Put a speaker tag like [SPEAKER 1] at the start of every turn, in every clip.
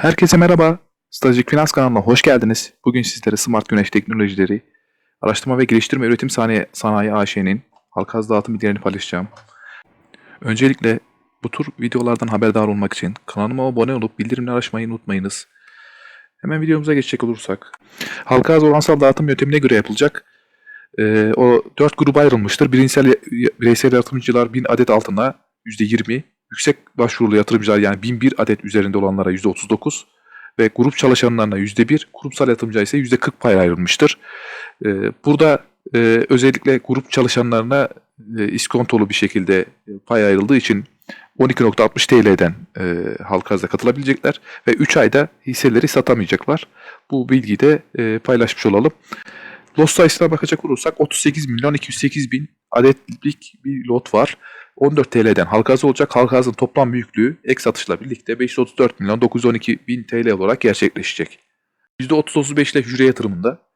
[SPEAKER 1] Herkese merhaba. Stratejik Finans kanalına hoş geldiniz. Bugün sizlere Smart Güneş Teknolojileri, Araştırma ve Geliştirme Üretim Sanayi, Sanayi AŞ'nin halka dağıtım bilgilerini paylaşacağım. Öncelikle bu tür videolardan haberdar olmak için kanalıma abone olup bildirimleri açmayı unutmayınız. Hemen videomuza geçecek olursak. Halka arz oransal dağıtım yöntemine göre yapılacak. Ee, o 4 gruba ayrılmıştır. Bireysel, bireysel yatırımcılar 1000 adet altına %20, yüksek başvurulu yatırımcılar yani 1001 adet üzerinde olanlara %39 ve grup çalışanlarına %1, kurumsal yatırımcıya ise %40 pay ayrılmıştır. Ee, burada e, özellikle grup çalışanlarına e, iskontolu bir şekilde e, pay ayrıldığı için 12.60 TL'den e, halka arza katılabilecekler ve 3 ayda hisseleri satamayacaklar. Bu bilgiyi de e, paylaşmış olalım. Lot sayısına bakacak olursak 38 milyon 208 bin adetlik bir lot var. 14 TL'den halka arz olacak. Halka arzın toplam büyüklüğü ek satışla birlikte 534 milyon 912 bin TL olarak gerçekleşecek. %30-35 ile hücre yatırımında,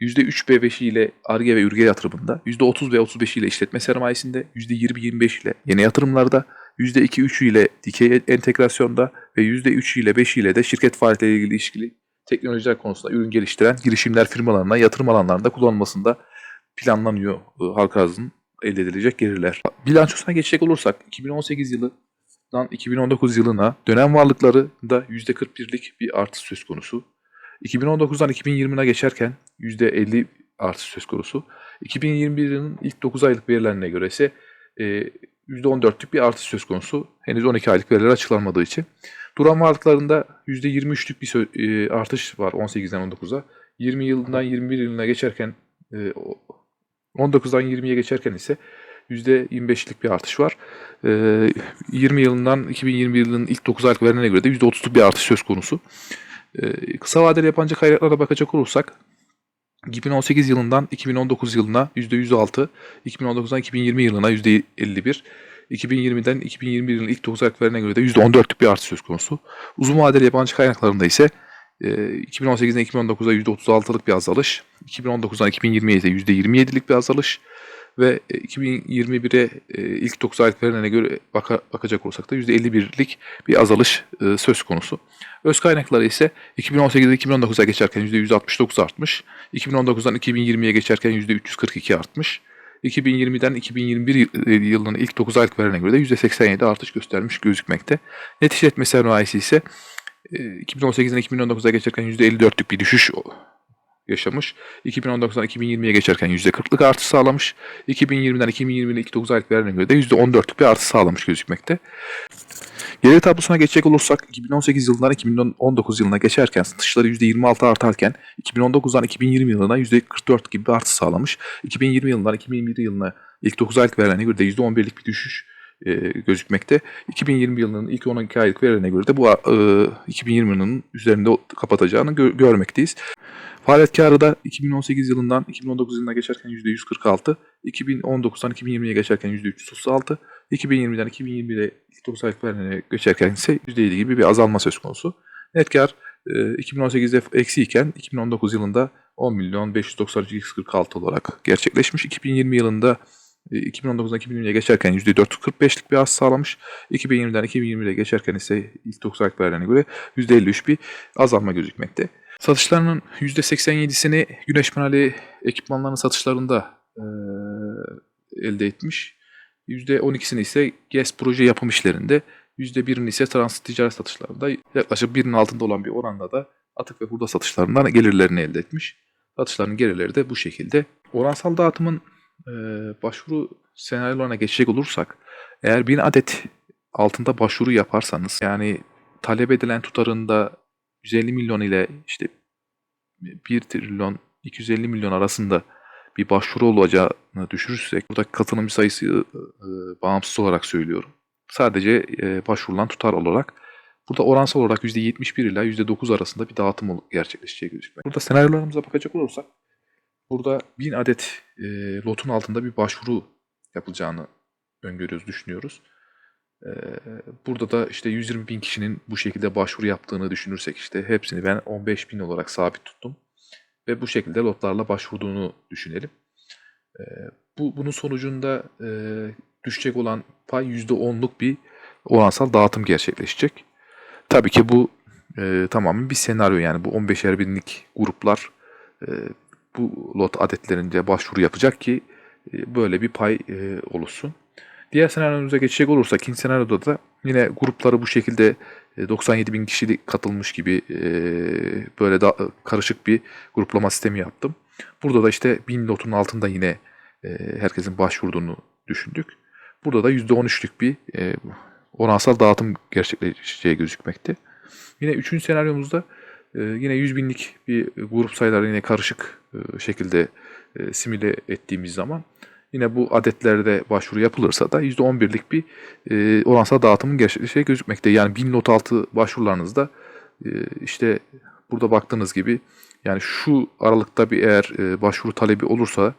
[SPEAKER 1] %3 ve 5 ile ARGE ve ürge yatırımında, %30 ve 35 ile işletme sermayesinde, %20-25 ile yeni yatırımlarda, %2-3 ile dikey entegrasyonda ve %3 ile 5 ile de şirket faaliyetleriyle ilgili ilişkili teknolojiler konusunda ürün geliştiren girişimler firmalarına yatırım alanlarında kullanılmasında planlanıyor e, halka arzın elde edilecek gelirler. Bilançosuna geçecek olursak 2018 yılından 2019 yılına dönem varlıklarında %41'lik bir artış söz konusu. 2019'dan 2020'ye geçerken %50 artış söz konusu. 2021 yılının ilk 9 aylık verilerine göre ise e, %14'lük bir artış söz konusu. Henüz 12 aylık veriler açıklanmadığı için. Duran varlıklarında %23'lük bir e, artış var 18'den 19'a. 20 yılından 21 yılına geçerken e, 19'dan 20'ye geçerken ise %25'lik bir artış var. E, 20 yılından 2021 yılının ilk 9 aylık verilerine göre de %30'luk bir artış söz konusu. E, kısa vadeli yabancı kaynaklara bakacak olursak 2018 yılından 2019 yılına %106, 2019'dan 2020 yılına %51, 2020'den 2021 yılının ilk 9 aylık verilerine göre de %14'lük bir artış söz konusu. Uzun vadeli yabancı kaynaklarında ise 2018'den 2019'a %36'lık bir azalış, 2019'dan 2020'ye ise %27'lik bir azalış ve e, 2021'e e, ilk 9 aylık verilerine göre baka- bakacak olursak da %51'lik bir azalış e, söz konusu. Öz kaynakları ise 2018'den 2019'a geçerken %169 artmış, 2019'dan 2020'ye geçerken %342 artmış, 2020'den 2021 yıl- e, yılının ilk 9 aylık verilerine göre de %87 artış göstermiş gözükmekte. Net işletme sermayesi ise e, 2018'den 2019'a geçerken %54'lük bir düşüş yaşamış. 2019'dan 2020'ye geçerken %40'lık artış sağlamış. 2020'den 2020'nin ilk 9 aylık verilerine göre de %14'lük bir artış sağlamış gözükmekte. Gelir tablosuna geçecek olursak 2018 yılından 2019 yılına geçerken satışları %26 artarken 2019'dan 2020 yılına %44 gibi bir artış sağlamış. 2020 yılından 2021 yılına ilk 9 aylık verilerine göre de %11'lik bir düşüş e, gözükmekte. 2020 yılının ilk 12 aylık verilerine göre de bu e, 2020 yılının üzerinde kapatacağını gö- görmekteyiz. Faaliyet karı da 2018 yılından 2019 yılına geçerken %146, 2019'dan 2020'ye geçerken %336, 2020'den 2021'e ilk 9 aylık verilerine geçerken ise %7 gibi bir azalma söz konusu. Net kar e, 2018'de eksi iken 2019 yılında 10 milyon 593 olarak gerçekleşmiş. 2020 yılında e, 2019'dan 2020'ye geçerken %445'lik bir artış sağlamış. 2020'den 2021'e geçerken ise ilk 9 aylık verilerine göre %53 bir azalma gözükmekte. Satışlarının %87'sini güneş paneli ekipmanlarının satışlarında e, elde etmiş. %12'sini ise GES proje yapım işlerinde, %1'ini ise transit ticaret satışlarında yaklaşık birinin altında olan bir oranda da atık ve hurda satışlarından gelirlerini elde etmiş. Satışların gelirleri de bu şekilde. Oransal dağıtımın e, başvuru senaryolarına geçecek olursak eğer 1000 adet altında başvuru yaparsanız yani talep edilen tutarında 150 milyon ile işte 1 trilyon 250 milyon arasında bir başvuru olacağını düşürürsek buradaki katılımcı sayısı e, bağımsız olarak söylüyorum. Sadece e, başvurulan tutar olarak burada oransal olarak %71 ile %9 arasında bir dağıtım gerçekleşeceği gözükmekte. Burada senaryolarımıza bakacak olursak burada 1000 adet e, lotun altında bir başvuru yapılacağını öngörüyoruz, düşünüyoruz. Ee, Burada da işte 120 bin kişinin bu şekilde başvuru yaptığını düşünürsek işte hepsini ben 15 bin olarak sabit tuttum. Ve bu şekilde lotlarla başvurduğunu düşünelim. Ee, Bu Bunun sonucunda e, düşecek olan pay %10'luk bir oransal dağıtım gerçekleşecek. Tabii ki bu e, tamamen bir senaryo yani bu 15'er binlik gruplar e, bu lot adetlerinde başvuru yapacak ki e, böyle bir pay e. Diğer senaryomuza geçecek olursak ikinci senaryoda da yine grupları bu şekilde e, 97 bin kişilik katılmış gibi e, böyle da, karışık bir gruplama sistemi yaptım. Burada da işte 1000 lotun altında yine e, herkesin başvurduğunu düşündük. Burada da %13'lük bir e, oransal dağıtım gerçekleşeceği gözükmekte. Yine üçüncü senaryomuzda e, yine 100 binlik bir grup sayıları yine karışık e, şekilde e, simüle ettiğimiz zaman yine bu adetlerde başvuru yapılırsa da %11'lik bir e, oransal dağıtımın gerçekleşeceği gözükmekte. Yani 1000 lot altı başvurularınızda e, işte burada baktığınız gibi yani şu aralıkta bir eğer e, başvuru talebi olursa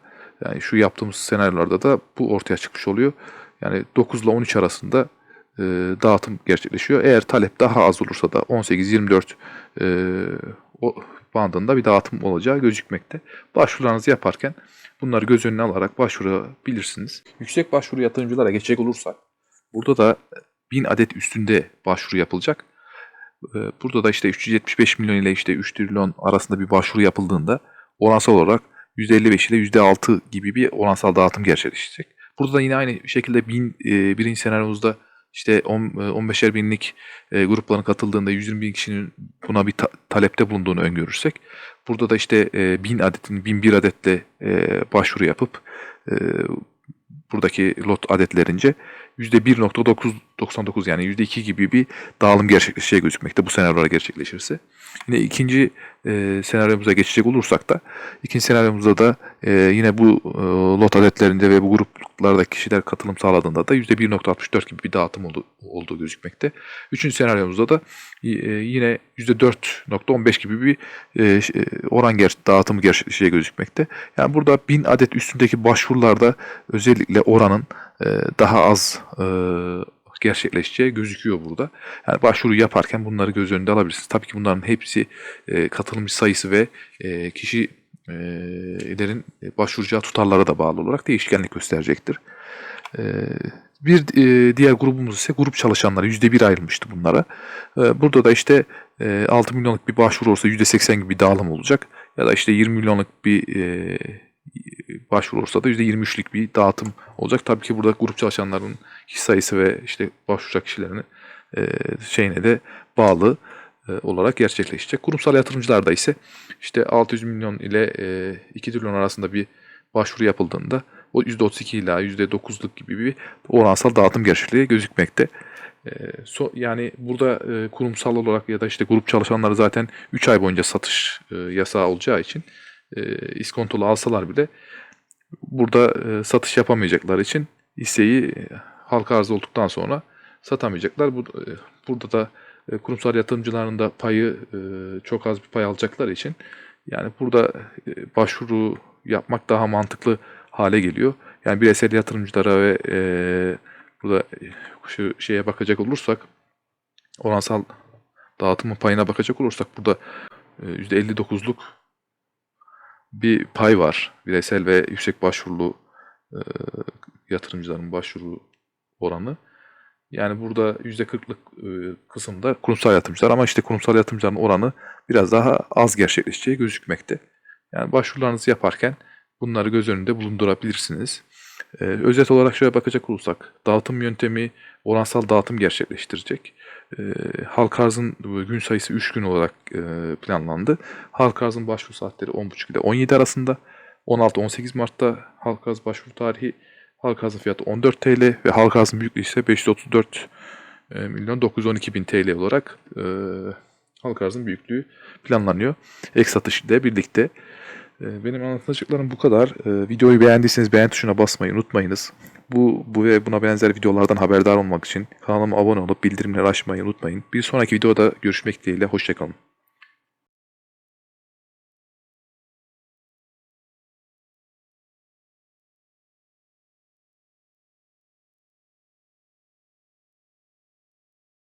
[SPEAKER 1] yani şu yaptığımız senaryolarda da bu ortaya çıkmış oluyor. Yani 9 ile 13 arasında e, dağıtım gerçekleşiyor. Eğer talep daha az olursa da 18-24 e, o bandında bir dağıtım olacağı gözükmekte. Başvurularınızı yaparken bunları göz önüne alarak başvurabilirsiniz. Yüksek başvuru yatırımcılara geçecek olursak burada da 1000 adet üstünde başvuru yapılacak. E, Burada da işte 375 milyon ile işte 3 trilyon arasında bir başvuru yapıldığında oransal olarak %55 ile %6 gibi bir oransal dağıtım gerçekleşecek. Burada da yine aynı şekilde bin, e, birinci senaryomuzda işte on- e, 15'er binlik e, grupların katıldığında 120 bin kişinin buna bir ta- talepte bulunduğunu öngörürsek burada da işte e, 1000 adetin 1001 adetle e, başvuru yapıp buradaki lot adetlerince %1.999 yani %2 gibi bir dağılım gerçekleşeceği gözükmekte bu senaryolar gerçekleşirse. Yine ikinci e, senaryomuza geçecek olursak da ikinci senaryomuzda da e, yine bu e, lot adetlerinde ve bu gruplardaki kişiler katılım sağladığında da %1.64 gibi bir dağıtım oldu, olduğu gözükmekte. Üçüncü senaryomuzda da e, yine %4.15 gibi bir e, e, oran ger dağıtımı gerçekleşeceği gözükmekte. Yani burada 1000 adet üstündeki başvurularda özellikle oranın e, daha az e, gerçekleşeceği gözüküyor burada. Yani başvuru yaparken bunları göz önünde alabilirsiniz. Tabii ki bunların hepsi e, katılımcı sayısı ve e, kişilerin başvuracağı tutarlara da bağlı olarak değişkenlik gösterecektir. E, bir e, diğer grubumuz ise grup çalışanları %1 ayrılmıştı bunlara. E, burada da işte e, 6 milyonluk bir başvuru olsa %80 gibi bir dağılım olacak. Ya da işte 20 milyonluk bir e, başvuru olursa da %23'lük bir dağıtım olacak. Tabii ki burada grup çalışanların kişi sayısı ve işte başvuracak kişilerin e, şeyine de bağlı e, olarak gerçekleşecek. Kurumsal yatırımcılarda ise işte 600 milyon ile e, 2 trilyon arasında bir başvuru yapıldığında o %32 ila %9'luk gibi bir oransal dağıtım gerçekliği gözükmekte. E, yani burada e, kurumsal olarak ya da işte grup çalışanları zaten 3 ay boyunca satış yasağı olacağı için e, iskontolu alsalar bile burada e, satış yapamayacakları için hisseyi e, halka arz olduktan sonra satamayacaklar. Bu, e, burada da e, kurumsal yatırımcıların da payı e, çok az bir pay alacakları için yani burada e, başvuru yapmak daha mantıklı hale geliyor. Yani bireysel yatırımcılara ve e, burada e, şu şeye bakacak olursak oransal dağıtımın payına bakacak olursak burada e, %59'luk bir pay var. Bireysel ve yüksek başvurulu e, yatırımcıların başvuru oranı. Yani burada %40'lık e, kısımda kurumsal yatırımcılar ama işte kurumsal yatırımcıların oranı biraz daha az gerçekleşeceği gözükmekte. Yani başvurularınızı yaparken bunları göz önünde bulundurabilirsiniz. E, özet olarak şöyle bakacak olursak dağıtım yöntemi oransal dağıtım gerçekleştirecek. E, halk arzın gün sayısı 3 gün olarak e, planlandı. Halk arzın başvuru saatleri 10.30 ile 17 arasında. 16-18 Mart'ta halk arz başvuru tarihi. Halk arzın fiyatı 14 TL ve halk arzın büyüklüğü ise 534 e, milyon 912 bin TL olarak e, halk arzın büyüklüğü planlanıyor. Ek satış ile birlikte. E, benim anlatacaklarım bu kadar. E, videoyu beğendiyseniz beğen tuşuna basmayı unutmayınız. Bu, bu ve buna benzer videolardan haberdar olmak için kanalıma abone olup bildirimleri açmayı unutmayın. Bir sonraki videoda görüşmek dileğiyle. Hoşçakalın.